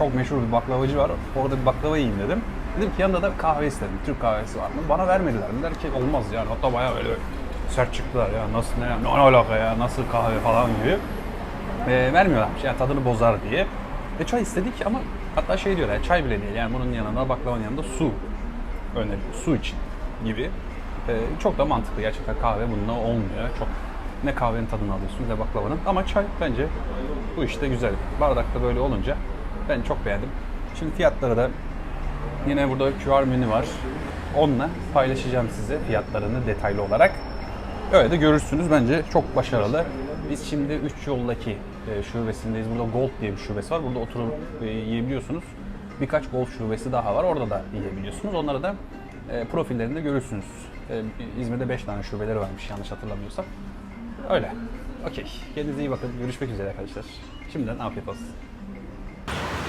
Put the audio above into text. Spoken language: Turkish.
çok meşhur bir baklavacı var. Orada bir baklava yiyeyim dedim. Dedim ki yanında da kahve istedim. Türk kahvesi var mı? Bana vermediler. Dediler ki olmaz yani. Hatta bayağı öyle sert çıktılar ya. Nasıl ne, ne alaka ya? Nasıl kahve falan gibi. E, vermiyorlarmış yani tadını bozar diye. Ve çay istedik ama hatta şey diyorlar çay bile değil yani bunun yanında baklavanın yanında su öneriyor. Su için gibi. E, çok da mantıklı gerçekten kahve bununla olmuyor. Çok ne kahvenin tadını alıyorsun ne baklavanın ama çay bence bu işte güzel. Bardakta böyle olunca ben çok beğendim. Şimdi fiyatları da yine burada QR menü var. Onunla paylaşacağım size fiyatlarını detaylı olarak. Öyle de görürsünüz. Bence çok başarılı. Biz şimdi 3 yoldaki e, şubesindeyiz. Burada Gold diye bir şubesi var. Burada oturup e, yiyebiliyorsunuz. Birkaç Gold şubesi daha var. Orada da yiyebiliyorsunuz. Onları da e, profillerinde görürsünüz. İzmir'de 5 tane şubeleri varmış yanlış hatırlamıyorsam. Öyle. Okey. Kendinize iyi bakın. Görüşmek üzere arkadaşlar. Şimdiden afiyet olsun.